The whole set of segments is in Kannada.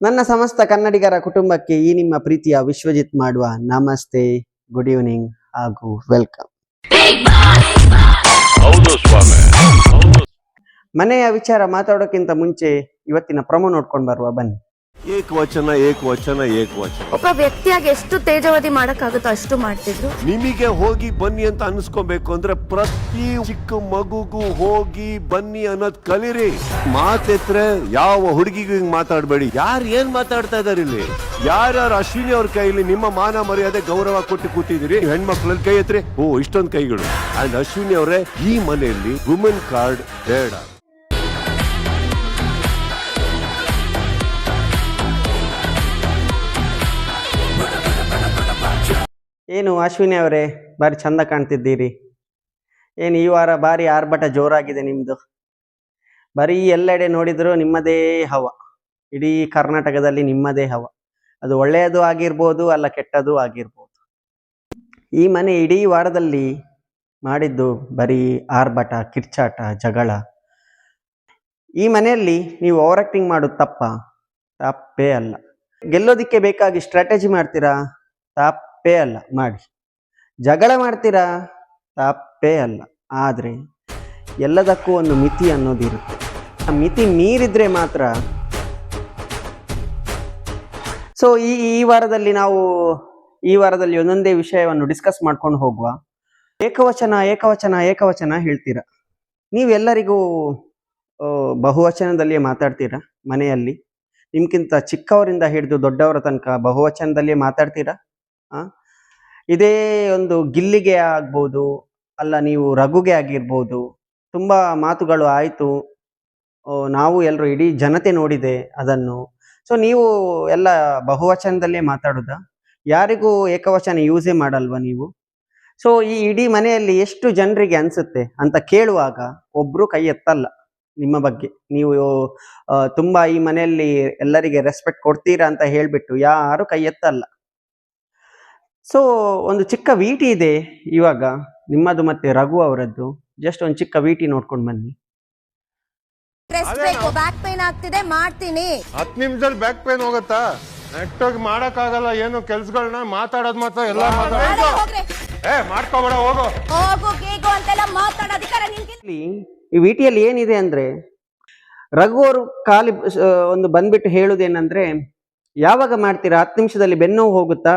ನನ್ನ ಸಮಸ್ತ ಕನ್ನಡಿಗರ ಕುಟುಂಬಕ್ಕೆ ಈ ನಿಮ್ಮ ಪ್ರೀತಿಯ ವಿಶ್ವಜಿತ್ ಮಾಡುವ ನಮಸ್ತೆ ಗುಡ್ ಈವ್ನಿಂಗ್ ಹಾಗೂ ವೆಲ್ಕಮ್ ಮನೆಯ ವಿಚಾರ ಮಾತಾಡೋಕ್ಕಿಂತ ಮುಂಚೆ ಇವತ್ತಿನ ಪ್ರಮೋ ನೋಡ್ಕೊಂಡು ಬರುವ ಬನ್ನಿ. ಏಕವಚನ ಏಕವಚನ ಏಕವಚನ. ಒಬ್ಬ ವ್ಯಕ್ತಿಯಾಗಿ ಎಷ್ಟು ತೇಜವತಿ ಮಾಡಕ್ಕಾಗುತ್ತೋ ಅಷ್ಟು ಮಾಡ್ತಿದ್ರು. ನಿಮಗೆ ಹೋಗಿ ಬನ್ನಿ ಅಂತ ಅನ್ಸ್ಕೊಬೇಕು ಅಂದ್ರೆ ಪ್ರತಿ ಚಿಕ್ಕ ಮಗುಗೂ ಹೋಗಿ ಬನ್ನಿ ಅನ್ನೋದ್ ಕಲಿರಿ. ಮಾತೆತ್ರೆ ಯಾವ ಹುಡುಗಿಗೂ ಹಿಂಗ್ ಮಾತಾಡಬೇಡಿ. ಯಾರು ಏನ್ ಮಾತಾಡ್ತಾ ಇದಾರೆ ಇಲ್ಲಿ? ಯಾರ್ಯಾರು ಅಶ್ವಿನಿ ಅವ್ರ ಕೈಲಿ ನಿಮ್ಮ ಮಾನ ಮರ್ಯಾದೆ ಗೌರವ ಕೊಟ್ಟು ಕೂತಿದಿರಿ ಹೆಣ್ಮಕ್ಳಲ್ಲಿ ಕೈ ಎತ್ರಿ? ಓ ಇಷ್ಟೊಂದ್ ಕೈಗಳು. ಅಂಡ್ ಅಶ್ವಿನಿ ಅವರೇ ಈ ಮನೆಯಲ್ಲಿ ವುಮೆನ್ ಕಾರ್ಡ್ ಬೇಡ. ಏನು ಅಶ್ವಿನಿ ಅವರೇ ಬಾರಿ ಚಂದ ಕಾಣ್ತಿದ್ದೀರಿ. ಏನು ಈ ವಾರ ಬಾರಿ ಆರ್ಭಟ ಜೋರಾಗಿದೆ ನಿಮ್ಮದು ಬರೀ ಎಲ್ಲೆಡೆ ನೋಡಿದ್ರು ನಿಮ್ಮದೇ ಹವ. ಇಡೀ ಕರ್ನಾಟಕದಲ್ಲಿ ನಿಮ್ಮದೇ ಹವ. ಅದು ಒಳ್ಳೆಯದು ಆಗಿರ್ಬೋದು, ಅಲ್ಲ ಕೆಟ್ಟದು ಆಗಿರ್ಬೋದು. ಈ ಮನೆ ಇಡೀ ವಾರದಲ್ಲಿ ಮಾಡಿದ್ದು ಬರೀ ಆರ್ಭಟ, ಕಿರ್ಚಾಟ, ಜಗಳ. ಈ ಮನೆಯಲ್ಲಿ ನೀವು ಓವರ್ ಆಕ್ಟಿಂಗ್ ಮಾಡೋದು ತಪ್ಪ? ತಪ್ಪೇ ಅಲ್ಲ. ಗೆಲ್ಲೋದಿಕ್ಕೆ ಬೇಕಾಗಿ ಸ್ಟ್ರಾಟಜಿ ಮಾಡ್ತೀರಾ? ತಪ್ಪೇ. ಅಲ್ಲ, ಮಾಡಿ. ಜಗಳ ಮಾಡ್ತೀರಾ? ತಪ್ಪೇ ಅಲ್ಲ. ಆದರೆ ಎಲ್ಲದಕ್ಕೂ ಒಂದು ಮಿತಿ ಅನ್ನೋದಿರುತ್ತೆ ಆ ಮಿತಿ ಮೀರಿದ್ರೆ ಮಾತ್ರ ಸೊ ಈ ಈ ವಾರದಲ್ಲಿ ನಾವು, ಈ ವಾರದಲ್ಲಿ ಒಂದೊಂದೇ ವಿಷಯವನ್ನು ಡಿಸ್ಕಸ್ ಮಾಡ್ಕೊಂಡು ಹೋಗುವ. ಏಕವಚನ ಏಕವಚನ ಏಕವಚನ ಹೇಳ್ತೀರಾ? ನೀವೆಲ್ಲರಿಗೂ ಬಹುವಚನದಲ್ಲಿಯೇ ಮಾತಾಡ್ತೀರಾ? ಮನೆಯಲ್ಲಿ? ನಿಮ್ಗಿಂತ ಚಿಕ್ಕವರಿಂದ ಹಿಡಿದು ದೊಡ್ಡವರ ತನಕ ಬಹುವಚನದಲ್ಲಿಯೇ ಮಾತಾಡ್ತೀರಾ? ಇದೇ ಒಂದು ಗಿಲ್ಲಿಗೆ ಆಗ್ಬೋದು, ಅಲ್ಲ ನೀವು ರಘುಗೆ ಆಗಿರ್ಬೋದು, ತುಂಬ ಮಾತುಗಳು ಆಯಿತು. ನಾವು ಎಲ್ಲರೂ ಇಡೀ ಜನತೆ ನೋಡಿದೆ ಅದನ್ನು. ಸೊ ನೀವು ಎಲ್ಲ ಬಹುವಚನದಲ್ಲೇ ಮಾತಾಡೋದಾ? ಯಾರಿಗೂ ಏಕವಚನ ಯೂಸೇ ಮಾಡಲ್ವಾ ನೀವು? ಸೊ ಈ ಇಡೀ ಮನೆಯಲ್ಲಿ ಎಷ್ಟು ಜನರಿಗೆ ಅನಿಸುತ್ತೆ ಅಂತ ಕೇಳುವಾಗ ಒಬ್ರು ಕೈ ಎತ್ತಲ್ಲ ನಿಮ್ಮ ಬಗ್ಗೆ. ನೀವು ತುಂಬಾ ಈ ಮನೆಯಲ್ಲಿ ಎಲ್ಲರಿಗೆ ರೆಸ್ಪೆಕ್ಟ್ ಕೊಡ್ತೀರಾ ಅಂತ ಹೇಳಿಬಿಟ್ಟು ಯಾರು ಕೈ ಎತ್ತಲ್ಲ. ಸೊ ಒಂದು ಚಿಕ್ಕ ವೀಟಿ ಇದೆ ಇವಾಗ. ನಿಮ್ಮದು ಮತ್ತೆ ರಘು ಅವರದ್ದು. ಜಸ್ಟ್ ಒಂದು ಚಿಕ್ಕ ವೀಟಿ ನೋಡ್ಕೊಂಡು ಬನ್ನಿ. ರೆಸ್ಟ್ ಬೇಕು ಬ್ಯಾಕ್ ಪೇನ್ ಆಗ್ತಿದೆ ಮಾಡ್ತೀನಿ. ಹತ್ತು ನಿಮಿಷದಲ್ಲಿ ಬ್ಯಾಕ್ ಪೇನ್ ಹೋಗುತ್ತಾ? ನೆಟ್ಟೋಗಿ ಮಾಡಕ್ಕಾಗಲ್ಲ ಏನು ಕೆಲ್ಸಗಳನ್ನ ಮಾತಾಡೋದ್ ಮಾತ್ರ ಎಲ್ಲ ಮಾತಾಡೋದು. ಏ ಮಾಡ್ಕೋಬೇಡ ಹೋಗು. ಹೋಗು ಗೀಗು ಅಂತೆಲ್ಲ ಮಾತಾಡೋ ಅಧಿಕಾರ ನಿನ್ಗೆ? ಇಲ್ಲಿ ಈ ವಿಟಿಯಲ್ಲಿ ಏನಿದೆ ಅಂದ್ರೆ ರಘು ಅವರು ಖಾಲಿ ಆ, ಒಂದು ಬಂದ್ಬಿಟ್ಟು ಹೇಳುದೇನಂದ್ರೆ ಯಾವಾಗ ಮಾಡ್ತೀರಾ? ಹತ್ತು ನಿಮಿಷದಲ್ಲಿ ಬೆನ್ನು ಹೋಗುತ್ತಾ?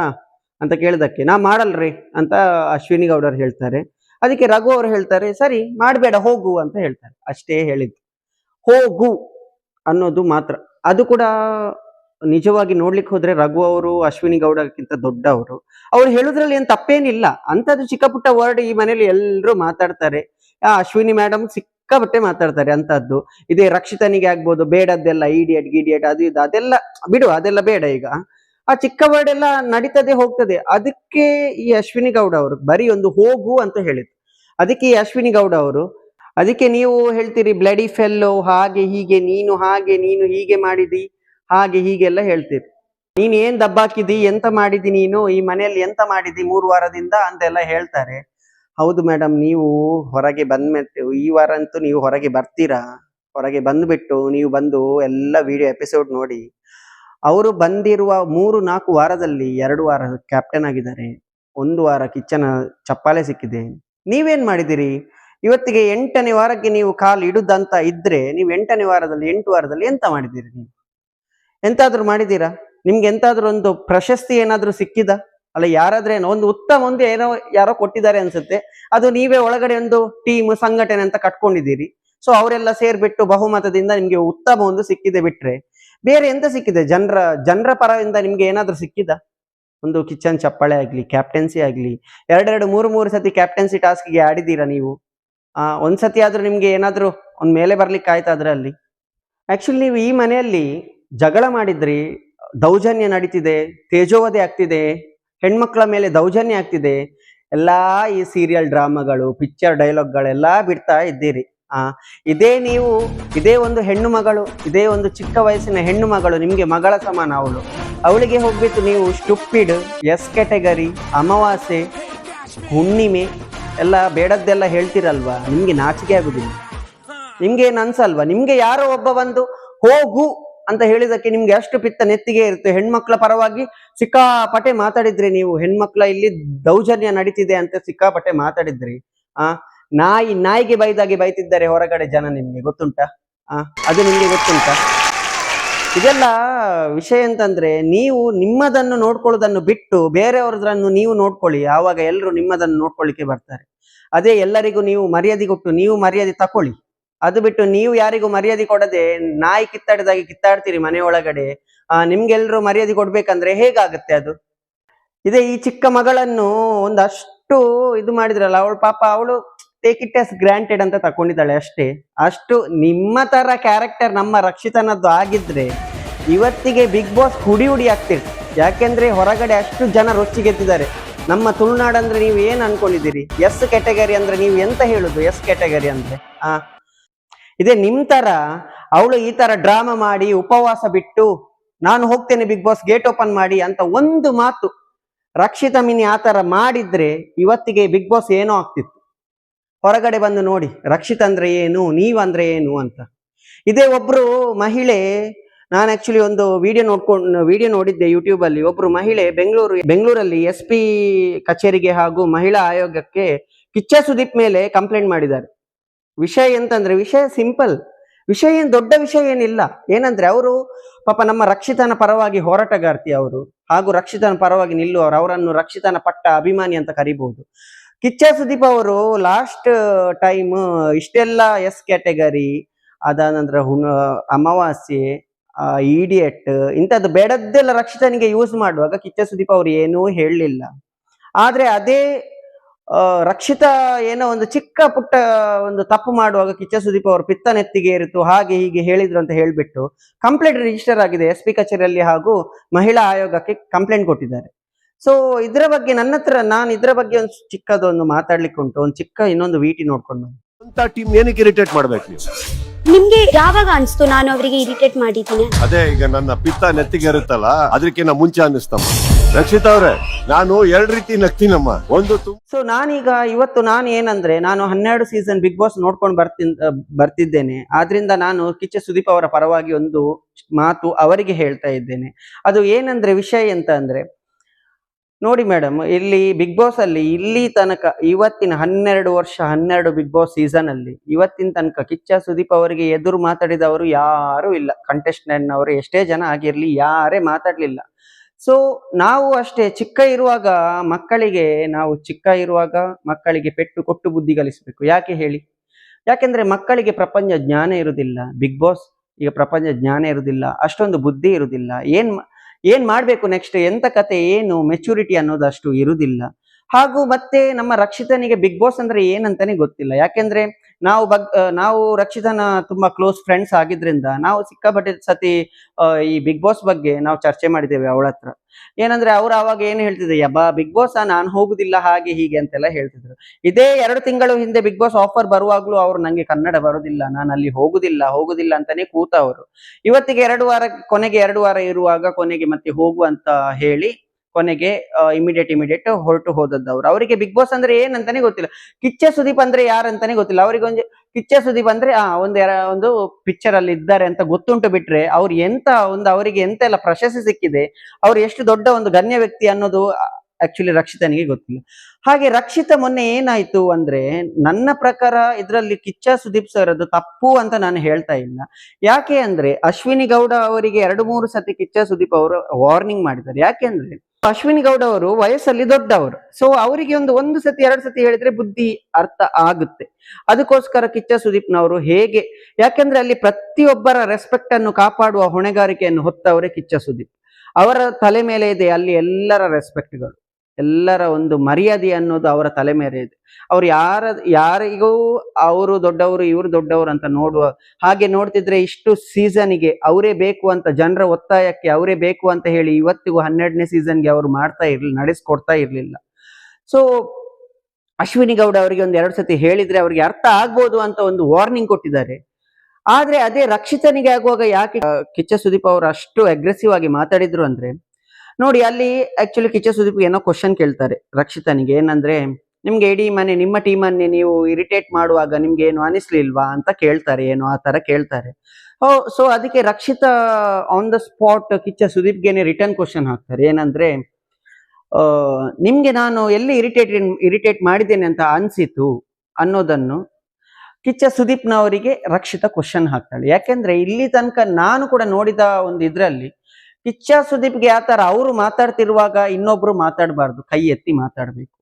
ಅಂತ ಕೇಳಿದಕ್ಕೆ ನಾ ಮಾಡಲ್ರಿ ಅಂತ ಅಶ್ವಿನಿ ಗೌಡರು ಹೇಳ್ತಾರೆ. ಅದಕ್ಕೆ ರಘು ಅವರು ಹೇಳ್ತಾರೆ, ಸರಿ ಮಾಡಬೇಡ, ಹೋಗು ಅಂತ ಹೇಳ್ತಾರೆ. ಅಷ್ಟೇ ಹೇಳಿದ್ದು. ಹೋಗು ಅನ್ನೋದು ಮಾತ್ರ. ಅದು ಕೂಡ ನಿಜವಾಗಿ ನೋಡ್ಲಿಕ್ಕೆ ಹೋದ್ರೆ ರಘು ಅವರು, ಅಶ್ವಿನಿ ಗೌಡಕ್ಕಿಂತ ದೊಡ್ಡವರು. ಅವ್ರು ಹೇಳುದ್ರಲ್ಲಿ ಏನ್ ತಪ್ಪೇನಿಲ್ಲ. ಅಂತದ್ದು ಚಿಕ್ಕ ಪುಟ್ಟ ವರ್ಡ್ ಈ ಮನೇಲಿ ಎಲ್ಲರೂ ಮಾತಾಡ್ತಾರೆ. ಆ ಅಶ್ವಿನಿ ಮೇಡಮ್ ಸಿಕ್ಕಾಪಟ್ಟೆ ಮಾತಾಡ್ತಾರೆ ಅಂತದ್ದು ಇದೇ ರಕ್ಷಿತನಿಗೆ ಆಗ್ಬೋದು, ಬೇಡದ್ದೆಲ್ಲ ಈಡಿಯಟ್ ಗಿಡಿಯಟ್ ಅದು ಇದು, ಅದೆಲ್ಲ, ಬಿಡು, ಅದೆಲ್ಲ ಬೇಡ ಈಗ. ಆ ಚಿಕ್ಕ ವರ್ಡ್ ಎಲ್ಲ ನಡೀತದೆ ಹೋಗ್ತದೆ. ಅದಕ್ಕೆ ಈ ಅಶ್ವಿನಿ ಗೌಡ ಅವರು, ಬರೀ ಒಂದು ಹೋಗು ಅಂತ ಹೇಳಿದ್ರು. ಅದಕ್ಕೆ ಈ ಅಶ್ವಿನಿ ಗೌಡ ಅವರು, ಅದಕ್ಕೆ ನೀವು ಹೇಳ್ತೀರಿ ಬ್ಲಡಿ ಫೆಲ್ಲೋ ಹಾಗೆ ಹೀಗೆ, ನೀನು ಹಾಗೆ, ನೀನು ಹೀಗೆ ಮಾಡಿದಿ, ಹಾಗೆ ಹೀಗೆಲ್ಲ ಹೇಳ್ತೀರಿ. ನೀನ್ ಏನ್ ದಬ್ಬಾಕಿದಿ, ಎಂತ ಮಾಡಿದಿ ನೀನು, ಈ ಮನೆಯಲ್ಲಿ ಎಂತ ಮಾಡಿದಿ ಮೂರು ವಾರದಿಂದ ಅಂತೆಲ್ಲ ಹೇಳ್ತಾರೆ. ಹೌದು ಮೇಡಮ್ ನೀವು ಹೊರಗೆ ಬಂದ್ಬಿಟ್ಟು ಈ ವಾರ ಅಂತೂ ನೀವು ಹೊರಗೆ ಬರ್ತೀರಾ? ಹೊರಗೆ ಬಂದ್ಬಿಟ್ಟು ನೀವು ಬಂದು ಎಲ್ಲ ವಿಡಿಯೋ ಎಪಿಸೋಡ್ ನೋಡಿ ಅವರು ಬಂದಿರುವ ಮೂರು ನಾಲ್ಕು ವಾರದಲ್ಲಿ ಎರಡು ವಾರ ಕ್ಯಾಪ್ಟನ್ ಆಗಿದ್ದಾರೆ. ಒಂದು ವಾರ ಕಿಚ್ಚನ ಚಪ್ಪಾಳೆ ಸಿಕ್ಕಿದೆ. ನೀವೇನ್ ಮಾಡಿದಿರಿ ಇವತ್ತಿಗೆ ಎಂಟನೇ ವಾರಕ್ಕೆ ನೀವು ಕಾಲು ಇಡುದಂತ ಇದ್ರೆ ನೀವು ಎಂಟನೇ ವಾರದಲ್ಲಿ, ಎಂಟು ವಾರದಲ್ಲಿ ಎಂತ ಮಾಡಿದ್ದೀರಿ ನೀವು? ಎಂತಾದ್ರೂ ಮಾಡಿದ್ದೀರಾ? ನಿಮ್ಗೆ ಎಂತಾದ್ರೂ ಒಂದು ಪ್ರಶಸ್ತಿ ಏನಾದ್ರೂ ಸಿಕ್ಕಿದ? ಅಲ್ಲ, ಯಾರಾದ್ರೆ ಏನೋ ಒಂದು ಉತ್ತಮ ಒಂದು ಏನೋ ಯಾರೋ ಕೊಟ್ಟಿದ್ದಾರೆ ಅನ್ಸುತ್ತೆ. ಅದು ನೀವೇ ಒಳಗಡೆ ಒಂದು ಟೀಮ್ ಸಂಘಟನೆ ಅಂತ ಕಟ್ಕೊಂಡಿದ್ದೀರಿ. ಸೊ ಅವರೆಲ್ಲ ಸೇರ್ಬಿಟ್ಟು ಬಹುಮತದಿಂದ ನಿಮ್ಗೆ ಉತ್ತಮ ಒಂದು ಸಿಕ್ಕಿದೆ ಬಿಟ್ರೆ ಬೇರೆ ಎಂತ ಸಿಕ್ಕಿದೆ? ಜನರ ಜನರ ಪರದಿಂದ ನಿಮ್ಗೆ ಏನಾದ್ರೂ ಸಿಕ್ಕಿದ? ಒಂದು ಕಿಚನ್ ಚಪ್ಪಾಳೆ ಆಗ್ಲಿ ಕ್ಯಾಪ್ಟನ್ಸಿ ಆಗ್ಲಿ, ಎರಡೆರಡು ಮೂರು ಮೂರು ಸತಿ ಕ್ಯಾಪ್ಟನ್ಸಿ ಟಾಸ್ಕ್ಗೆ ಆಡಿದ್ದೀರಾ ನೀವು? ಆ, ಒಂದ್ಸತಿ ಆದ್ರೂ ನಿಮ್ಗೆ ಏನಾದ್ರೂ ಒಂದ್ ಮೇಲೆ ಬರ್ಲಿಕ್ಕೆ ಆಯ್ತಾ ಅದ್ರಲ್ಲಿ? ಆಕ್ಚುಲಿ ನೀವು ಈ ಮನೆಯಲ್ಲಿ ಜಗಳ ಮಾಡಿದ್ರಿ, ದೌರ್ಜನ್ಯ ನಡೀತಿದೆ, ತೇಜೋವಧೆ ಆಗ್ತಿದೆ, ಹೆಣ್ಮಕ್ಳ ಮೇಲೆ ದೌರ್ಜನ್ಯ ಆಗ್ತಿದೆ, ಎಲ್ಲಾ ಈ ಸೀರಿಯಲ್ ಡ್ರಾಮಾಗಳು ಪಿಕ್ಚರ್ ಡೈಲಾಗ್ಗಳೆಲ್ಲ ಬಿಡ್ತಾ ಇದ್ದೀರಿ. ಆ, ಇದೇ ನೀವು, ಇದೇ ಒಂದು ಹೆಣ್ಣು ಮಗಳು, ಇದೇ ಒಂದು ಚಿಕ್ಕ ವಯಸ್ಸಿನ ಹೆಣ್ಣು ಮಗಳು, ನಿಮ್ಗೆ ಮಗಳ ಸಮಾನ ಅವಳು. ಅವಳಿಗೆ ಹೋಗ್ಬಿಟ್ಟು ನೀವು ಸ್ಟುಪ್ಪಿಡ್ ಎಸ್ ಕೆಟಗರಿ ಅಮಾವಾಸ್ಯೆ, ಹುಣ್ಣಿಮೆ, ಎಲ್ಲ ಬೇಡದ್ದೆಲ್ಲ ಹೇಳ್ತಿರಲ್ವಾ? ನಿಮ್ಗೆ ನಾಚಿಕೆ ಆಗುದಿಲ್ಲ. ನಿಮ್ಗೆ ಏನ್ ಅನ್ಸಲ್ವಾ ನಿಮ್ಗೆ ಯಾರೋ ಒಬ್ಬ ಬಂದು, ಹೋಗು ಅಂತ ಹೇಳಿದಕ್ಕೆ ನಿಮ್ಗೆ ಅಷ್ಟು ಪಿತ್ತ ನೆತ್ತಿಗೆ ಇರುತ್ತೆ. ಹೆಣ್ಮಕ್ಳ ಪರವಾಗಿ ಸಿಕ್ಕಾಪಟೆ ಮಾತಾಡಿದ್ರಿ ನೀವು. ಹೆಣ್ಮಕ್ಳ ಇಲ್ಲಿ ದೌರ್ಜನ್ಯ ನಡೀತಿದೆ ಅಂತ ಸಿಕ್ಕಾಪಟೆ ಮಾತಾಡಿದ್ರಿ. ಆ ನಾಯಿ, ನಾಯಿಗೆ ಬೈದಾಗೆ ಬೈತಿದ್ದಾರೆ ಹೊರಗಡೆ ಜನ ನಿಮ್ಗೆ, ಗೊತ್ತುಂಟಾ? ಅದು ನಿಮ್ಗೆ ಗೊತ್ತುಂಟಾ? ಇದೆಲ್ಲ ವಿಷಯ ಅಂತಂದ್ರೆ ನೀವು ನಿಮ್ಮದನ್ನು ನೋಡ್ಕೊಳ್ಳೋದನ್ನು ಬಿಟ್ಟು ಬೇರೆಯವರದ್ರನ್ನು ನೀವು ನೋಡ್ಕೊಳ್ಳಿ. ಆವಾಗ ಎಲ್ಲರೂ ನಿಮ್ಮದನ್ನು ನೋಡ್ಕೊಳ್ಳಿಕ್ಕೆ ಬರ್ತಾರೆ. ಅದೇ ಎಲ್ಲರಿಗೂ ನೀವು ಮರ್ಯಾದೆ ಕೊಟ್ಟು ನೀವು ಮರ್ಯಾದೆ ತಕೊಳ್ಳಿ. ಅದು ಬಿಟ್ಟು ನೀವು ಯಾರಿಗೂ ಮರ್ಯಾದೆ ಕೊಡದೆ ನಾಯಿ ಕಿತ್ತಾಡಿದಾಗೆ ಕಿತ್ತಾಡ್ತೀರಿ ಮನೆ ಒಳಗಡೆ. ಆ, ನಿಮ್ಗೆಲ್ರೂ ಮರ್ಯಾದೆ ಕೊಡ್ಬೇಕಂದ್ರೆ ಹೇಗಾಗತ್ತೆ ಅದು? ಇದೇ ಈ ಚಿಕ್ಕ ಮಗಳನ್ನು ಒಂದಷ್ಟು ಇದು ಮಾಡಿದ್ರಲ್ಲ, ಅವಳು ಪಾಪ, ಅವಳು ಟೇಕ್ ಇಟ್ ಎಸ್ ಗ್ರಾಂಟೆಡ್ ಅಂತ ತಕೊಂಡಿದ್ದಾಳೆ ಅಷ್ಟೇ. ಅಷ್ಟು ನಿಮ್ಮ ತರ ಕ್ಯಾರೆಕ್ಟರ್ ನಮ್ಮ ರಕ್ಷಿತನದ್ದು ಆಗಿದ್ರೆ ಇವತ್ತಿಗೆ ಬಿಗ್ ಬಾಸ್ ಹುಡಿ ಹುಡಿ ಆಗ್ತಿತ್ತು ಯಾಕೆಂದ್ರೆ ಹೊರಗಡೆ ಅಷ್ಟು ಜನ ರೊಚ್ಚಿಗೆದ್ದಿದ್ದಾರೆ ನಮ್ಮ ತುಳುನಾಡು ಅಂದ್ರೆ ನೀವು ಏನ್ ಅನ್ಕೊಂಡಿದ್ದೀರಿ? ಎಸ್ ಕ್ಯಾಟಗರಿ ಅಂದ್ರೆ ನೀವು ಎಂತ ಹೇಳುದು? ಎಸ್ ಕ್ಯಾಟಗರಿ ಅಂದ್ರೆ? ಆ? ಇದೇ ನಿಮ್ ತರ ಅವಳು ಈ ತರ ಡ್ರಾಮಾ ಮಾಡಿ, ಉಪವಾಸ ಬಿಟ್ಟು, ನಾನು ಹೋಗ್ತೇನೆ ಬಿಗ್ ಬಾಸ್ ಗೇಟ್ ಓಪನ್ ಮಾಡಿ ಅಂತ ಒಂದು ಮಾತು ರಕ್ಷಿತ ಮಿನಿ ಆ ತರ ಮಾಡಿದ್ರೆ ಇವತ್ತಿಗೆ ಬಿಗ್ ಬಾಸ್ ಏನೋ ಆಗ್ತಿತ್ತು. ಹೊರಗಡೆ ಬಂದು ನೋಡಿ, ರಕ್ಷಿತ್ ಅಂದ್ರೆ ಏನು ನೀವಂದ್ರೆ ಏನು ಅಂತ. ಇದೇ ಒಬ್ರು ಮಹಿಳೆ, ನಾನು ಆಕ್ಚುಲಿ ಒಂದು ವಿಡಿಯೋ ನೋಡ್ಕೊಂಡು ವಿಡಿಯೋ ನೋಡಿದ್ದೆ ಯೂಟ್ಯೂಬ್ ಅಲ್ಲಿ. ಒಬ್ರು ಮಹಿಳೆ ಬೆಂಗಳೂರು, ಬೆಂಗಳೂರಲ್ಲಿ ಎಸ್ ಪಿ ಕಚೇರಿಗೆ ಹಾಗೂ ಮಹಿಳಾ ಆಯೋಗಕ್ಕೆ ಕಿಚ್ಚ ಸುದೀಪ್ ಮೇಲೆ ಕಂಪ್ಲೇಂಟ್ ಮಾಡಿದ್ದಾರೆ. ವಿಷಯ ಎಂತಂದ್ರೆ, ವಿಷಯ ಸಿಂಪಲ್ ವಿಷಯ ಏನು, ದೊಡ್ಡ ವಿಷಯ ಏನಿಲ್ಲ. ಏನಂದ್ರೆ, ಅವರು ಪಾಪ ನಮ್ಮ ರಕ್ಷಿತನ ಪರವಾಗಿ ಹೋರಾಟಗಾರ್ತಿ ಅವರು ಹಾಗೂ ರಕ್ಷಿತನ ಪರವಾಗಿ ನಿಲ್ಲುವವರು. ಅವರನ್ನು ರಕ್ಷಿತನ ಪಟ್ಟ ಅಭಿಮಾನಿ ಅಂತ ಕರಿಬಹುದು ಕಿಚ್ಚ ಸುದೀಪ್ ಅವರು ಲಾಸ್ಟ್ ಟೈಮ್ ಇಷ್ಟೆಲ್ಲ ಎಸ್ ಕ್ಯಾಟಗರಿ ಅದಾದ ನಂತರ ಹುಣ, ಅಮಾವಾಸ್ಯೆ ಇಡಿಯಟ್ ಇಂಥದ್ದು ಬೇಡದ್ದೆಲ್ಲ ರಕ್ಷಿತನಿಗೆ ಯೂಸ್ ಮಾಡುವಾಗ ಕಿಚ್ಚ ಸುದೀಪ್ ಅವರು ಏನೂ ಹೇಳಲಿಲ್ಲ. ಆದರೆ ಅದೇ ರಕ್ಷಿತ ಏನೋ ಒಂದು ಚಿಕ್ಕ ಪುಟ್ಟ ಒಂದು ತಪ್ಪು ಮಾಡುವಾಗ ಕಿಚ್ಚ ಸುದೀಪ್ ಅವರು ಪಿತ್ತ ನೆತ್ತಿಗೆ ಇರಿತು ಹಾಗೆ ಹೀಗೆ ಹೇಳಿದ್ರು ಅಂತ ಹೇಳಿಬಿಟ್ಟು ಕಂಪ್ಲೇಂಟ್ ರಿಜಿಸ್ಟರ್ ಆಗಿದೆ ಎಸ್ ಪಿ ಕಚೇರಿಯಲ್ಲಿ ಹಾಗೂ ಮಹಿಳಾ ಆಯೋಗಕ್ಕೆ ಕಂಪ್ಲೇಂಟ್ ಕೊಟ್ಟಿದ್ದಾರೆ. ಸೊ ಇದ್ರ ಬಗ್ಗೆ ನನ್ನ ಹತ್ರ ನಾನು ಇದ್ರ ಬಗ್ಗೆ ಒಂದು ಚಿಕ್ಕದೊಂದು ಮಾತಾಡ್ಲಿಕ್ಕೆ ಉಂಟು. ಒಂದು ಚಿಕ್ಕ ಇನ್ನೊಂದು ವಿಟಿ ನೋಡ್ಕೊಂಡು. ಅಂತ ಟೀಮ್ ಏನಕ್ಕೆ ಇರಿಟೇಟ್ ಮಾಡ್ಬೇಕು ನೀವು? ನಿಮ್ಗೆ ಯಾವಾಗ ಅನ್ಸ್ತು ನಾನು ಅವರಿಗೆ ಇರಿಟೇಟ್ ಮಾಡಿದ್ದೀನಿ? ಅದೇ ಈಗ ನನ್ನ ಪಿತ್ತ ನೆತ್ತಿಗೆ ಇರುತ್ತಲ್ಲ ಅದಕ್ಕಿಂತ ಮುಂಚೆ ಅನ್ನಿಸ್ತಮ್ಮ. ರಕ್ಷಿತ್ ಅವ್ರೆ ನಾನು ಎರಡು ರೀತಿ ನಗ್ತೀನಮ್ಮ. ಒಂದು ತುಂಬ ಸೊ ನಾನೀಗ ಇವತ್ತು ನಾನು ಏನಂದ್ರೆ ನಾನು ಹನ್ನೆರಡು ಸೀಸನ್ ಬಿಗ್ ಬಾಸ್ ನೋಡ್ಕೊಂಡು ಬರ್ತಿನ್ ಬರ್ತಿದ್ದೇನೆ. ಆದ್ರಿಂದ ನಾನು ಕಿಚ್ಚ ಸುದೀಪ್ ಅವರ ಪರವಾಗಿ ಒಂದು ಮಾತು ಅವರಿಗೆ ಹೇಳ್ತಾ ಇದ್ದೇನೆ. ಅದು ಏನಂದ್ರೆ ವಿಷಯ ಎಂತ ಅಂದ್ರೆ ನೋಡಿ ಮೇಡಮ್ ಇಲ್ಲಿ ಬಿಗ್ ಬಾಸ್ ಅಲ್ಲಿ ಇಲ್ಲಿ ತನಕ ಇವತ್ತಿನ ಹನ್ನೆರಡು ವರ್ಷ, ಹನ್ನೆರಡು ಬಿಗ್ ಬಾಸ್ ಸೀಸನ್ ಅಲ್ಲಿ ಇವತ್ತಿನ ತನಕ ಕಿಚ್ಚ ಸುದೀಪ್ ಅವರಿಗೆ ಎದುರು ಮಾತಾಡಿದವರು ಯಾರು ಇಲ್ಲ. ಕಂಟೆಸ್ಟೆಂಟ್ ಅವರು ಎಷ್ಟೇ ಜನ ಆಗಿರ್ಲಿ ಯಾರೇ ಮಾತಾಡ್ಲಿಲ್ಲ. ಸೊ ನಾವು ಅಷ್ಟೇ ಚಿಕ್ಕ ಇರುವಾಗ ಮಕ್ಕಳಿಗೆ ನಾವು ಚಿಕ್ಕ ಇರುವಾಗ ಮಕ್ಕಳಿಗೆ ಪೆಟ್ಟು ಕೊಟ್ಟು ಬುದ್ಧಿ ಕಲಿಸಬೇಕು. ಯಾಕೆ ಹೇಳಿ? ಯಾಕೆಂದ್ರೆ ಮಕ್ಕಳಿಗೆ ಪ್ರಪಂಚ ಜ್ಞಾನ ಇರುವುದಿಲ್ಲ ಬಿಗ್ ಬಾಸ್ ಈಗ ಪ್ರಪಂಚ ಜ್ಞಾನ ಇರುವುದಿಲ್ಲ ಅಷ್ಟೊಂದು ಬುದ್ಧಿ ಇರುವುದಿಲ್ಲ ಏನ್ ಏನ್ ಮಾಡ್ಬೇಕು ನೆಕ್ಸ್ಟ್ ಎಂತ ಕತೆ, ಏನು? ಮೆಚುರಿಟಿ ಅನ್ನೋದಷ್ಟು ಇರುವುದಿಲ್ಲ ಹಾಗೂ ಮತ್ತೆ ನಮ್ಮ ರಕ್ಷಿತನಿಗೆ ಬಿಗ್ ಬಾಸ್ ಅಂದ್ರೆ ಏನಂತಾನೆ ಗೊತ್ತಿಲ್ಲ. ಯಾಕೆಂದ್ರೆ ನಾವು ಬಗ್ ನಾವು ರಕ್ಷಿತನ ತುಂಬಾ ಕ್ಲೋಸ್ ಫ್ರೆಂಡ್ಸ್ ಆಗಿದ್ರಿಂದ ನಾವು ಸಿಕ್ಕಾಪಟ್ಟೆ ಸತಿ ಈ ಬಿಗ್ ಬಾಸ್ ಬಗ್ಗೆ ನಾವು ಚರ್ಚೆ ಮಾಡಿದ್ದೇವೆ ಅವಳ ಹತ್ರ. ಏನಂದ್ರೆ ಅವ್ರು ಅವಾಗ ಏನು ಹೇಳ್ತಿದ್ರು, ಯಬ್ಬಾ ಬಿಗ್ ಬಾಸ್ ನಾನು ಹೋಗುದಿಲ್ಲ ಹಾಗೆ ಹೀಗೆ ಅಂತೆಲ್ಲ ಹೇಳ್ತಿದ್ರು. ಇದೇ ಎರಡು ತಿಂಗಳು ಹಿಂದೆ ಬಿಗ್ ಬಾಸ್ ಆಫರ್ ಬರುವಾಗ್ಲೂ ಅವ್ರು ನಂಗೆ ಕನ್ನಡ ಬರುದಿಲ್ಲ, ನಾನು ಅಲ್ಲಿ ಹೋಗುದಿಲ್ಲ ಹೋಗುದಿಲ್ಲ ಅಂತಾನೆ ಕೂತ ಅವರು ಇವತ್ತಿಗೆ ಎರಡು ವಾರ, ಕೊನೆಗೆ ಎರಡು ವಾರ ಇರುವಾಗ ಕೊನೆಗೆ ಮತ್ತೆ ಹೋಗುವಂತ ಹೇಳಿ ಕೊನೆಗೆ ಇಮಿಡಿಯೇಟ್ ಇಮಿಡಿಯೇಟ್ ಹೊರಟು ಹೋದದ್ದು ಅವ್ರು. ಅವರಿಗೆ ಬಿಗ್ ಬಾಸ್ ಅಂದ್ರೆ ಏನಂತಾನೆ ಗೊತ್ತಿಲ್ಲ. ಕಿಚ್ಚ ಸುದೀಪ್ ಅಂದ್ರೆ ಯಾರಂತಾನೆ ಗೊತ್ತಿಲ್ಲ. ಅವರಿಗೆ ಒಂದು ಕಿಚ್ಚ ಸುದೀಪ್ ಅಂದ್ರೆ, ಆ, ಒಂದು ಒಂದು ಪಿಕ್ಚರ್ ಅಲ್ಲಿ ಇದ್ದಾರೆ ಅಂತ ಗೊತ್ತುಂಟು ಬಿಟ್ರೆ, ಅವ್ರು ಎಂತ ಒಂದು ಅವರಿಗೆ ಎಂತ ಎಲ್ಲ ಪ್ರಶಸ್ತಿ ಸಿಕ್ಕಿದೆ, ಅವ್ರು ಎಷ್ಟು ದೊಡ್ಡ ಒಂದು ಗಣ್ಯ ವ್ಯಕ್ತಿ ಅನ್ನೋದು ಆಕ್ಚುಲಿ ರಕ್ಷಿತನಿಗೆ ಗೊತ್ತಿಲ್ಲ. ಹಾಗೆ ರಕ್ಷಿತ ಮೊನ್ನೆ ಏನಾಯ್ತು ಅಂದ್ರೆ, ನನ್ನ ಪ್ರಕಾರ ಇದರಲ್ಲಿ ಕಿಚ್ಚ ಸುದೀಪ್ ಸರ್ ಅದು ತಪ್ಪು ಅಂತ ನಾನು ಹೇಳ್ತಾ ಇಲ್ಲ. ಯಾಕೆ ಅಂದ್ರೆ, ಅಶ್ವಿನಿ ಗೌಡ ಅವರಿಗೆ ಎರಡು ಮೂರು ಸತಿ ಕಿಚ್ಚ ಸುದೀಪ್ ಅವರು ವಾರ್ನಿಂಗ್ ಮಾಡಿದ್ದಾರೆ. ಯಾಕೆ ಅಂದ್ರೆ ಅಶ್ವಿನಿ ಗೌಡ ಅವರು ವಯಸ್ಸಲ್ಲಿ ದೊಡ್ಡವರು. ಸೊ ಅವರಿಗೆ ಒಂದು ಒಂದು ಸತಿ, ಎರಡು ಸತಿ ಹೇಳಿದ್ರೆ ಬುದ್ಧಿ ಅರ್ಥ ಆಗುತ್ತೆ. ಅದಕ್ಕೋಸ್ಕರ ಕಿಚ್ಚ ಸುದೀಪ್ನವರು ಹೇಗೆ, ಯಾಕೆಂದ್ರೆ ಅಲ್ಲಿ ಪ್ರತಿಯೊಬ್ಬರ ರೆಸ್ಪೆಕ್ಟ್ ಅನ್ನು ಕಾಪಾಡುವ ಹೊಣೆಗಾರಿಕೆಯನ್ನು ಹೊತ್ತವರೇ ಕಿಚ್ಚ ಸುದೀಪ್. ಅವರ ತಲೆ ಮೇಲೆ ಇದೆ ಅಲ್ಲಿ ಎಲ್ಲರ ರೆಸ್ಪೆಕ್ಟ್ಗಳು ಎಲ್ಲರ ಒಂದು ಮರ್ಯಾದೆ ಅನ್ನೋದು ಅವರ ತಲೆ ಮೇಲೆ ಇದೆ. ಅವ್ರು ಯಾರ, ಯಾರಿಗೂ ಅವರು ದೊಡ್ಡವರು, ಇವರು ದೊಡ್ಡವರು ಅಂತ ನೋಡುವ ಹಾಗೆ ನೋಡ್ತಿದ್ರೆ ಇಷ್ಟು ಸೀಸನ್ಗೆ ಅವರೇ ಬೇಕು ಅಂತ ಜನರ ಒತ್ತಾಯಕ್ಕೆ ಅವರೇ ಬೇಕು ಅಂತ ಹೇಳಿ ಇವತ್ತಿಗೂ ಹನ್ನೆರಡನೇ ಸೀಸನ್ಗೆ ಅವರು ಮಾಡ್ತಾ ಇರ್ಲಿಲ್ಲ ನಡೆಸ್ಕೊಡ್ತಾ ಇರ್ಲಿಲ್ಲ. ಸೊ ಅಶ್ವಿನಿ ಗೌಡ ಅವರಿಗೆ ಒಂದು ಎರಡು ಸತಿ ಹೇಳಿದ್ರೆ ಅವರಿಗೆ ಅರ್ಥ ಆಗ್ಬೋದು ಅಂತ ಒಂದು ವಾರ್ನಿಂಗ್ ಕೊಟ್ಟಿದ್ದಾರೆ. ಆದ್ರೆ ಅದೇ ರಕ್ಷಿತನಿಗೆ ಆಗುವಾಗ ಯಾಕೆ ಕಿಚ್ಚ ಸುದೀಪ್ ಅವರು ಅಷ್ಟು ಅಗ್ರೆಸಿವ್ ಆಗಿ ಮಾತಾಡಿದ್ರು ಅಂದ್ರೆ ನೋಡಿ, ಅಲ್ಲಿ ಆಕ್ಚುಲಿ ಕಿಚ್ಚ ಸುದೀಪ್ ಏನೋ ಕ್ವಶನ್ ಕೇಳ್ತಾರೆ ರಕ್ಷಿತನಿಗೆ. ಏನಂದ್ರೆ, ನಿಮ್ಗೆ ಇಡೀ ಮನೆ, ನಿಮ್ಮ ಟೀಮನ್ನೇ ನೀವು ಇರಿಟೇಟ್ ಮಾಡುವಾಗ ನಿಮ್ಗೆ ಏನು ಅನಿಸ್ಲಿಲ್ವಾ? ಅಂತ ಕೇಳ್ತಾರೆ. ಏನು ಆ ತರ ಕೇಳ್ತಾರೆ. ಸೊ ಅದಕ್ಕೆ Rakshita on the spot Kichcha ಸುದೀಪ್ಗೆನೆ return question ಹಾಕ್ತಾರೆ. ಏನಂದ್ರೆ ನಿಮ್ಗೆ ನಾನು ಎಲ್ಲಿ ಇರಿಟೇಟ್ ಇರಿಟೇಟ್ ಮಾಡಿದ್ದೇನೆ ಅಂತ ಅನ್ಸಿತು ಅನ್ನೋದನ್ನು ಕಿಚ್ಚ ಸುದೀಪ್ನವರಿಗೆ ರಕ್ಷಿತ ಕ್ವಶನ್ ಹಾಕ್ತಾಳೆ. ಯಾಕೆಂದ್ರೆ, ಇಲ್ಲಿ ತನಕ ನಾನು ಕೂಡ ನೋಡಿದ ಒಂದು ಇದ್ರಲ್ಲಿ ಕಿಚ್ಚ ಸುದೀಪ್ಗೆ ಯಾವ ತರ ಅವರು ಮಾತಾಡ್ತಿರುವಾಗ ಇನ್ನೊಬ್ರು ಮಾತಾಡಬಾರ್ದು, ಕೈ ಎತ್ತಿ ಮಾತಾಡ್ಬೇಕು.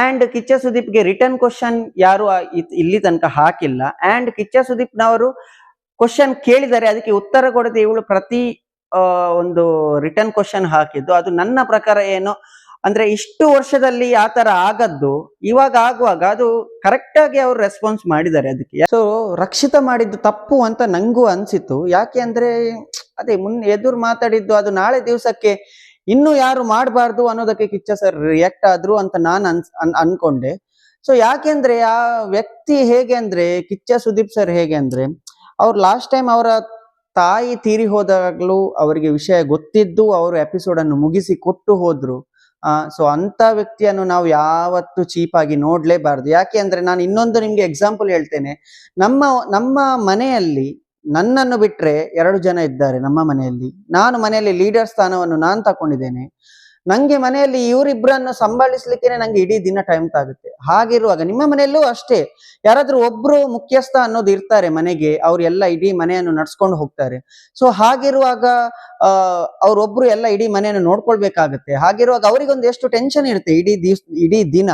ಅಂಡ್ ಕಿಚ್ಚ ಸುದೀಪ್ಗೆ ರಿಟರ್ನ್ ಕ್ವಶನ್ ಯಾರು ಇಲ್ಲಿ ತನಕ ಹಾಕಿಲ್ಲ. ಅಂಡ್ ಕಿಚ್ಚ ಸುದೀಪ್ನವರು ಕ್ವಶನ್ ಕೇಳಿದರೆ ಅದಕ್ಕೆ ಉತ್ತರ ಕೊಡದೆ ಇವಳು ಪ್ರತಿ ಒಂದು ರಿಟರ್ನ್ ಕ್ವಶನ್ ಹಾಕಿದ್ದು. ಅದು ನನ್ನ ಪ್ರಕಾರ ಏನು ಅಂದ್ರೆ ಇಷ್ಟು ವರ್ಷದಲ್ಲಿ ಆ ತರ ಆಗದ್ದು, ಇವಾಗ ಆಗುವಾಗ ಅದು ಕರೆಕ್ಟ್ ಆಗಿ ಅವ್ರು ರೆಸ್ಪಾನ್ಸ್ ಮಾಡಿದ್ದಾರೆ ಅದಕ್ಕೆ. ಸೊ ರಕ್ಷಿತ ಮಾಡಿದ್ದು ತಪ್ಪು ಅಂತ ನಂಗೂ ಅನ್ಸಿತ್ತು. ಯಾಕೆ ಅಂದ್ರೆ, ಅದೇ ಮುನ್ ಎದುರು ಮಾತಾಡಿದ್ದು ಅದು ನಾಳೆ ದಿವಸಕ್ಕೆ ಇನ್ನು ಯಾರು ಮಾಡಬಾರ್ದು ಅನ್ನೋದಕ್ಕೆ ಕಿಚ್ಚ ಸರ್ ರಿಯಾಕ್ಟ್ ಆದ್ರು ಅಂತ ನಾನು ಅನ್ಸ್, ಅನ್- ಅನ್ಕೊಂಡೆ. ಸೊ ಯಾಕೆಂದ್ರೆ ಆ ವ್ಯಕ್ತಿ ಹೇಗೆ ಅಂದ್ರೆ, ಕಿಚ್ಚ ಸುದೀಪ್ ಸರ್ ಹೇಗೆ ಅಂದ್ರೆ, ಅವ್ರು ಲಾಸ್ಟ್ ಟೈಮ್ ಅವರ ತಾಯಿ ತೀರಿ ಹೋದಾಗ್ಲೂ ಅವರಿಗೆ ವಿಷಯ ಗೊತ್ತಿದ್ದು, ಅವರು ಎಪಿಸೋಡ್ ಅನ್ನು ಮುಗಿಸಿ ಕೊಟ್ಟು ಹೋದ್ರು. ಸೊ ಅಂತ ವ್ಯಕ್ತಿಯನ್ನು ನಾವು ಯಾವತ್ತು ಚೀಪ್ ಆಗಿ ನೋಡ್ಲೇಬಾರ್ದು. ಯಾಕೆ ಅಂದ್ರೆ ನಾನು ಇನ್ನೊಂದು ನಿಮ್ಗೆ ಎಕ್ಸಾಂಪಲ್ ಹೇಳ್ತೇನೆ. ನಮ್ಮ ನಮ್ಮ ಮನೆಯಲ್ಲಿ ನನ್ನನ್ನು ಬಿಟ್ರೆ ಎರಡು ಜನ ಇದ್ದಾರೆ ನಮ್ಮ ಮನೆಯಲ್ಲಿ. ನಾನು ಮನೆಯಲ್ಲಿ ಲೀಡರ್ ಸ್ಥಾನವನ್ನು ನಾನು ತಕೊಂಡಿದ್ದೇನೆ. ನಂಗೆ ಮನೆಯಲ್ಲಿ ಇವರಿಬ್ಬರನ್ನು ಸಂಭಾಳಿಸ್ಲಿಕ್ಕೆ ನಂಗೆ ಇಡೀ ದಿನ ಟೈಮ್ ತಾಗುತ್ತೆ. ಹಾಗಿರುವಾಗ ನಿಮ್ಮ ಮನೆಯಲ್ಲೂ ಅಷ್ಟೇ. ಯಾರಾದ್ರೂ ಒಬ್ರು ಮುಖ್ಯಸ್ಥ ಅನ್ನೋದು ಇರ್ತಾರೆ ಮನೆಗೆ ಅವ್ರೆಲ್ಲ ಇಡೀ ಮನೆಯನ್ನು ನಡ್ಸ್ಕೊಂಡು ಹೋಗ್ತಾರೆ. ಸೊ ಹಾಗಿರುವಾಗ ಅಹ್ ಅವ್ರೊಬ್ರು ಎಲ್ಲ ಇಡೀ ಮನೆಯನ್ನು ನೋಡ್ಕೊಳ್ಬೇಕಾಗತ್ತೆ. ಹಾಗಿರುವಾಗ ಅವರಿಗೊಂದು ಎಷ್ಟು ಟೆನ್ಷನ್ ಇರುತ್ತೆ ಇಡೀ ದಿವ್ಸ, ಇಡೀ ದಿನ.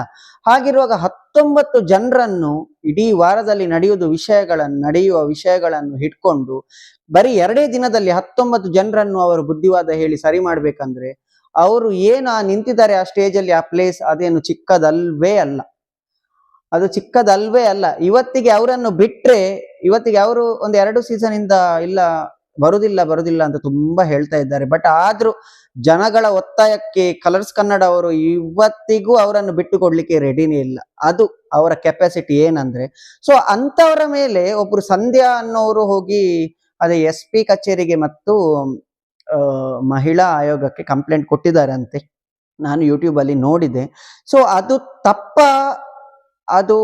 ಹಾಗಿರುವಾಗ ಹತ್ತೊಂಬತ್ತು ಜನರನ್ನು ಇಡೀ ವಾರದಲ್ಲಿ ನಡೆಯುವುದು ವಿಷಯಗಳನ್ನು, ನಡೆಯುವ ವಿಷಯಗಳನ್ನು ಹಿಡ್ಕೊಂಡು, ಬರೀ ಎರಡೇ ದಿನದಲ್ಲಿ ಹತ್ತೊಂಬತ್ತು ಜನರನ್ನು ಅವರು ಬುದ್ಧಿವಾದ ಹೇಳಿ ಸರಿ ಮಾಡ್ಬೇಕಂದ್ರೆ ಅವರು ಏನು ನಿಂತಿದ್ದಾರೆ ಆ ಸ್ಟೇಜ್ ಅಲ್ಲಿ ಆ ಪ್ಲೇಸ್ ಅದೇನು ಚಿಕ್ಕದಲ್ವೇ ಅಲ್ಲ. ಅದು ಚಿಕ್ಕದಲ್ವೇ ಅಲ್ಲ. ಇವತ್ತಿಗೆ ಅವರನ್ನು ಬಿಟ್ರೆ, ಇವತ್ತಿಗೆ ಅವರು ಒಂದು ಎರಡು ಸೀಸನ್ ಇಂದ ಇಲ್ಲ, ಬರುದಿಲ್ಲ ಬರುದಿಲ್ಲ ಅಂತ ತುಂಬಾ ಹೇಳ್ತಾ ಇದ್ದಾರೆ. ಬಟ್ ಆದ್ರೂ ಜನಗಳ ಒತ್ತಾಯಕ್ಕೆ ಕಲರ್ಸ್ ಕನ್ನಡ ಅವರು ಇವತ್ತಿಗೂ ಅವರನ್ನು ಬಿಟ್ಟು ಕೊಡ್ಲಿಕ್ಕೆ ರೆಡಿನೇ ಇಲ್ಲ. ಅದು ಅವರ ಕೆಪಾಸಿಟಿ ಏನಂದ್ರೆ ಸೊ ಅಂತವರ ಮೇಲೆ ಒಬ್ರು ಸಂಧ್ಯಾ ಅನ್ನೋರು ಹೋಗಿ, ಅದೇ ಎಸ್ ಪಿ ಕಚೇರಿಗೆ ಮತ್ತು ಮಹಿಳಾ ಆಯೋಗಕ್ಕೆ ಕಂಪ್ಲೇಂಟ್ ಕೊಟ್ಟಿದ್ದಾರೆ ಅಂತೆ ನಾನು ಯೂಟ್ಯೂಬಲ್ಲಿ ನೋಡಿದೆ. ಸೊ ಅದು ತಪ್ಪ ಅದು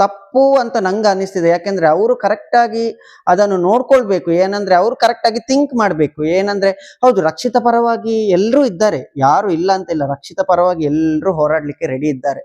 ತಪ್ಪು ಅಂತ ನಂಗೆ ಅನಿಸ್ತಿದೆ. ಯಾಕೆಂದ್ರೆ ಅವರು ಕರೆಕ್ಟ್ ಆಗಿ ಅದನ್ನು ನೋಡ್ಕೊಳ್ಬೇಕು. ಏನಂದ್ರೆ ಅವ್ರು ಕರೆಕ್ಟ್ ಆಗಿ ಥಿಂಕ್ ಮಾಡಬೇಕು. ಏನಂದ್ರೆ ಹೌದು, ರಕ್ಷಿತ ಪರವಾಗಿ ಎಲ್ಲರೂ ಇದ್ದಾರೆ. ಯಾರು ಇಲ್ಲ ಅಂತ ಇಲ್ಲ. ರಕ್ಷಿತ ಪರವಾಗಿ ಎಲ್ಲರೂ ಹೋರಾಡ್ಲಿಕ್ಕೆ ರೆಡಿ ಇದ್ದಾರೆ.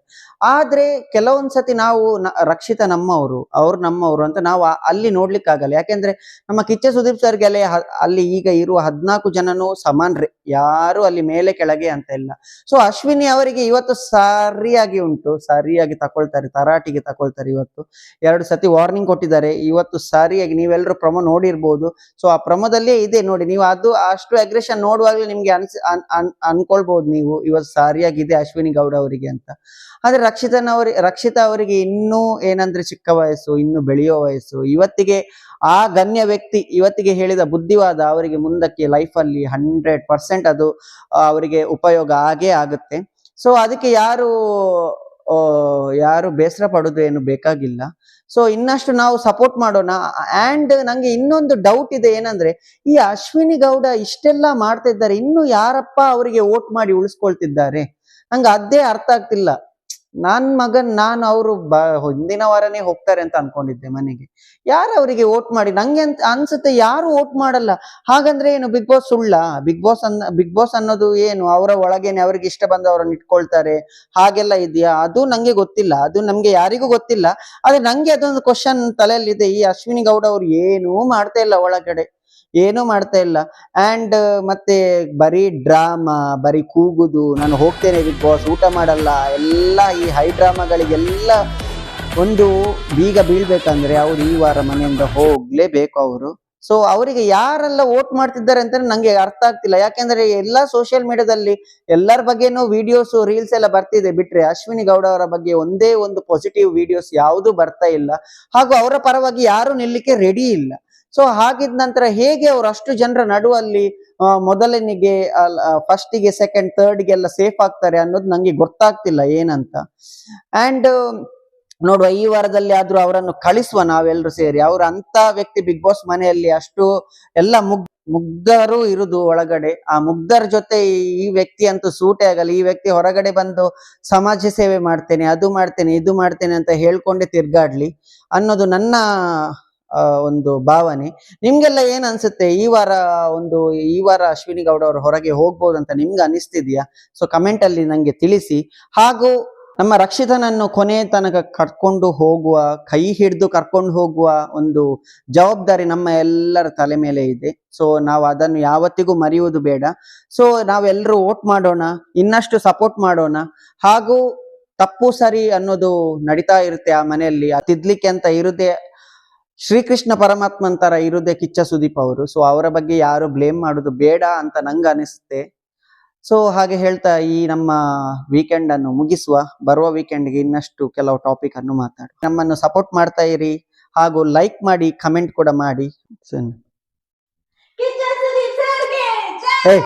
ಆದ್ರೆ ಕೆಲವೊಂದ್ಸತಿ ನಾವು ರಕ್ಷಿತ ನಮ್ಮವರು, ಅವ್ರು ನಮ್ಮವರು ಅಂತ ನಾವು ಅಲ್ಲಿ ನೋಡ್ಲಿಕ್ಕಾಗಲ್ಲ. ಯಾಕೆಂದ್ರೆ ನಮ್ಮ ಕಿಚ್ಚ ಸುದೀಪ್ ಸರ್ಗೆ ಅಲ್ಲಿ ಅಲ್ಲಿ ಈಗ ಇರುವ ಹದ್ನಾಲ್ಕು ಜನನು ಸಮಾನ್ರೆ. ಯಾರು ಅಲ್ಲಿ ಮೇಲೆ ಕೆಳಗೆ ಅಂತ ಇಲ್ಲ. ಸೊ ಅಶ್ವಿನಿ ಅವರಿಗೆ ಇವತ್ತು ಸರಿಯಾಗಿ ಉಂಟು. ಸರಿಯಾಗಿ ತಕೊಳ್ತಾರೆ ತರಾಟಿಗೆ ತಗೊಳ್ತಾರೆ ಇವತ್ತು. ಎರಡು ಸತಿ ವಾರ್ನಿಂಗ್ ಕೊಟ್ಟಿದ್ದಾರೆ. ಇವತ್ತು ಸರಿಯಾಗಿ ನೀವೆಲ್ಲರೂ ಪ್ರಮ ನೋಡಿರ್ಬೋದು. ಸೊ ಆ ಪ್ರಮದಲ್ಲೇ ಇದೆ ನೋಡಿ. ನೀವು ಅದು ಅಷ್ಟು ಅಗ್ರೆಷನ್ ನೋಡುವಾಗಲೇ ನಿಮ್ಗೆ ಅನ್ಸ್, ಅನ್- ಅನ್- ಅನ್ಕೊಳ್ಬಹುದು ನೀವು. ಇವತ್ತು ಸರಿಯಾಗಿದೆ ಅಶ್ವಿನಿ ಗೌಡ ಅವರಿಗೆ ಅಂತ. ಆದ್ರೆ ರಕ್ಷಿತನವರಿ ರಕ್ಷಿತಾ ಅವರಿಗೆ ಇನ್ನೂ ಏನಂದ್ರೆ ಚಿಕ್ಕ ವಯಸ್ಸು, ಇನ್ನು ಬೆಳೆಯೋ ವಯಸ್ಸು. ಇವತ್ತಿಗೆ ಆ ಗಣ್ಯ ವ್ಯಕ್ತಿ, ಇವತ್ತಿಗೆ ಹೇಳಿದ ಬುದ್ಧಿವಾದ ಅವರಿಗೆ ಮುಂದಕ್ಕೆ ಲೈಫಲ್ಲಿ ಹಂಡ್ರೆಡ್ ಪರ್ಸೆಂಟ್ ಅದು ಅವರಿಗೆ ಉಪಯೋಗ ಆಗೇ ಆಗುತ್ತೆ. ಸೊ ಅದಕ್ಕೆ ಯಾರು ಯಾರು ಬೇಸರ ಪಡೋದು ಏನು ಬೇಕಾಗಿಲ್ಲ. ಸೊ ಇನ್ನಷ್ಟು ನಾವು ಸಪೋರ್ಟ್ ಮಾಡೋಣ. ಅಂಡ್ ನಂಗೆ ಇನ್ನೊಂದು ಡೌಟ್ ಇದೆ ಏನಂದ್ರೆ, ಈ ಅಶ್ವಿನಿ ಗೌಡ ಇಷ್ಟೆಲ್ಲ ಮಾಡ್ತಾ ಇದ್ದಾರೆ ಇನ್ನು ಯಾರಪ್ಪ ಅವರಿಗೆ ವೋಟ್ ಮಾಡಿ ಉಳಿಸ್ಕೊಳ್ತಿದ್ದಾರೆ? ನಂಗೆ ಅದೇ ಅರ್ಥ ಆಗ್ತಿಲ್ಲ. ನನ್ ಮಗನ್ ನಾನು ಅವರು ಬ, ಹಿಂದಿನ ವಾರನೇ ಹೋಗ್ತಾರೆ ಅಂತ ಅನ್ಕೊಂಡಿದ್ದೆ ಮನೆಗೆ. ಯಾರು ಅವರಿಗೆ ವೋಟ್ ಮಾಡಿ? ನಂಗೆ ಅಂತ, ಅನ್ಸುತ್ತೆ ಯಾರು ವೋಟ್ ಮಾಡಲ್ಲ. ಹಾಗಂದ್ರೆ ಏನು ಬಿಗ್ ಬಾಸ್ ಸುಳ್ಳ? ಬಿಗ್ ಬಾಸ್ ಅನ್ನ ಬಿಗ್ ಬಾಸ್ ಅನ್ನೋದು ಏನು? ಅವರ ಒಳಗೇನೆ ಅವ್ರಿಗೆ ಇಷ್ಟ ಬಂದವರನ್ನ ಇಟ್ಕೊಳ್ತಾರೆ. ಹಾಗೆಲ್ಲ ಇದೆಯಾ? ಅದು ನಂಗೆ ಗೊತ್ತಿಲ್ಲ. ಅದು ನಮ್ಗೆ ಯಾರಿಗೂ ಗೊತ್ತಿಲ್ಲ. ಆದ್ರೆ ನಂಗೆ ಅದೊಂದು ಕ್ವಶನ್ ತಲೆಯಲ್ಲಿದೆ. ಈ ಅಶ್ವಿನಿ ಗೌಡ ಅವ್ರು ಏನೂ ಮಾಡ್ತಾ ಇಲ್ಲ ಒಳಗಡೆ. ಏನೂ ಮಾಡ್ತಾ ಇಲ್ಲ. ಅಂಡ್ ಮತ್ತೆ ಬರೀ ಡ್ರಾಮಾ ಬರೀ ಕೂಗುದು, ನಾನು ಹೋಗ್ತೇನೆ ಬಿಗ್ ಬಾಸ್, ಊಟ ಮಾಡಲ್ಲ, ಎಲ್ಲ ಈ ಹೈ ಡ್ರಾಮಾಗಳಿಗೆಲ್ಲ ಒಂದು ಬೀಗ ಬೀಳ್ಬೇಕಂದ್ರೆ ಅವ್ರು ಈ ವಾರ ಮನೆಯಿಂದ ಹೋಗ್ಲೇಬೇಕು ಅವರು. ಸೊ ಅವರಿಗೆ ಯಾರೆಲ್ಲ ವೋಟ್ ಮಾಡ್ತಿದ್ದಾರೆ ಅಂತ ನಂಗೆ ಅರ್ಥ ಆಗ್ತಿಲ್ಲ. ಯಾಕೆಂದ್ರೆ ಎಲ್ಲಾ ಸೋಷಿಯಲ್ ಮೀಡಿಯಾದಲ್ಲಿ ಎಲ್ಲರ ಬಗ್ಗೆನೂ ವಿಡಿಯೋಸ್ ರೀಲ್ಸ್ ಎಲ್ಲ ಬರ್ತಿದೆ. ಬಿಟ್ರೆ ಅಶ್ವಿನಿ ಗೌಡ ಅವರ ಬಗ್ಗೆ ಒಂದೇ ಒಂದು ಪಾಸಿಟಿವ್ ವಿಡಿಯೋಸ್ ಯಾವುದು ಬರ್ತಾ ಇಲ್ಲ. ಹಾಗೂ ಅವರ ಪರವಾಗಿ ಯಾರು ನಿಲ್ಲಿಕ್ಕೆ ರೆಡಿ ಇಲ್ಲ. ಸೊ ಹಾಗಿದ ನಂತರ ಹೇಗೆ ಅವ್ರು ಅಷ್ಟು ಜನರ ನಡುವಲ್ಲಿ ಮೊದಲನಿಗೆ ಫಸ್ಟಿಗೆ ಸೆಕೆಂಡ್ ಥರ್ಡ್ಗೆಲ್ಲ ಸೇಫ್ ಆಗ್ತಾರೆ ಅನ್ನೋದು ನಂಗೆ ಗೊತ್ತಾಗ್ತಿಲ್ಲ ಏನಂತ. ಅಂಡ್ ನೋಡುವ, ಈ ವಾರದಲ್ಲಿ ಆದ್ರೂ ಅವರನ್ನು ಕಳಿಸುವ ನಾವೆಲ್ಲರೂ ಸೇರಿ. ಅವ್ರ ಅಂತ ವ್ಯಕ್ತಿ ಬಿಗ್ ಬಾಸ್ ಮನೆಯಲ್ಲಿ ಅಷ್ಟು ಎಲ್ಲ ಮುಗ್ ಮುಗ್ಧರು ಇರುದು ಒಳಗಡೆ. ಆ ಮುಗ್ಧರ ಜೊತೆ ಈ- ವ್ಯಕ್ತಿ ಅಂತೂ ಸೂಟೇ ಆಗಲ್ಲ. ಈ ವ್ಯಕ್ತಿ ಹೊರಗಡೆ ಬಂದು ಸಮಾಜ ಸೇವೆ ಮಾಡ್ತೇನೆ, ಅದು ಮಾಡ್ತೇನೆ, ಇದು ಮಾಡ್ತೇನೆ ಅಂತ ಹೇಳ್ಕೊಂಡೆ ತಿರ್ಗಾಡ್ಲಿ ಅನ್ನೋದು ನನ್ನ ಒಂದು ಭಾವನೆ. ನಿಮ್ಗೆಲ್ಲ ಏನ್ ಅನ್ಸುತ್ತೆ? ಈ ವಾರ ಒಂದು, ಈ ವಾರ ಅಶ್ವಿನಿ ಗೌಡ ಅವರು ಹೊರಗೆ ಹೋಗ್ಬೋದು ಅಂತ ನಿಮ್ಗೆ ಅನಿಸ್ತಿದ್ಯಾ? ಸೊ ಕಮೆಂಟ್ ಅಲ್ಲಿ ನಂಗೆ ತಿಳಿಸಿ. ಹಾಗೂ ನಮ್ಮ ರಕ್ಷಿತನನ್ನು ಕೊನೆ ತನಕ ಕರ್ಕೊಂಡು ಹೋಗುವ, ಕೈ ಹಿಡಿದು ಕರ್ಕೊಂಡು ಹೋಗುವ ಒಂದು ಜವಾಬ್ದಾರಿ ನಮ್ಮ ಎಲ್ಲರ ತಲೆ ಮೇಲೆ ಇದೆ. ಸೊ ನಾವು ಅದನ್ನು ಯಾವತ್ತಿಗೂ ಮರೆಯುವುದು ಬೇಡ. ಸೊ ನಾವೆಲ್ಲರೂ ವೋಟ್ ಮಾಡೋಣ, ಇನ್ನಷ್ಟು ಸಪೋರ್ಟ್ ಮಾಡೋಣ. ಹಾಗೂ ತಪ್ಪು ಸರಿ ಅನ್ನೋದು ನಡೀತಾ ಇರುತ್ತೆ ಆ ಮನೆಯಲ್ಲಿ. ಆ ತಿದ್ಲಿಕ್ಕೆ ಅಂತ ಇರುದೇ ಶ್ರೀಕೃಷ್ಣ ಪರಮಾತ್ಮನ್ ತರ ಇರುದೇ ಕಿಚ್ಚ ಸುದೀಪ್ ಅವರು. ಸೊ ಅವರ ಬಗ್ಗೆ ಯಾರು ಬ್ಲೇಮ್ ಮಾಡೋದು ಬೇಡ ಅಂತ ನಂಗೆ ಅನಿಸುತ್ತೆ. ಸೊ ಹಾಗೆ ಹೇಳ್ತಾ ಈ ನಮ್ಮ ವೀಕೆಂಡ್ ಅನ್ನು ಮುಗಿಸುವ. ಬರುವ ವೀಕೆಂಡ್ಗೆ ಇನ್ನಷ್ಟು ಕೆಲವು ಟಾಪಿಕ್ ಅನ್ನು ಮಾತಾಡಿ ನಮ್ಮನ್ನು ಸಪೋರ್ಟ್ ಮಾಡ್ತಾ ಇರಿ. ಹಾಗೂ ಲೈಕ್ ಮಾಡಿ ಕಮೆಂಟ್ ಕೂಡ ಮಾಡಿ.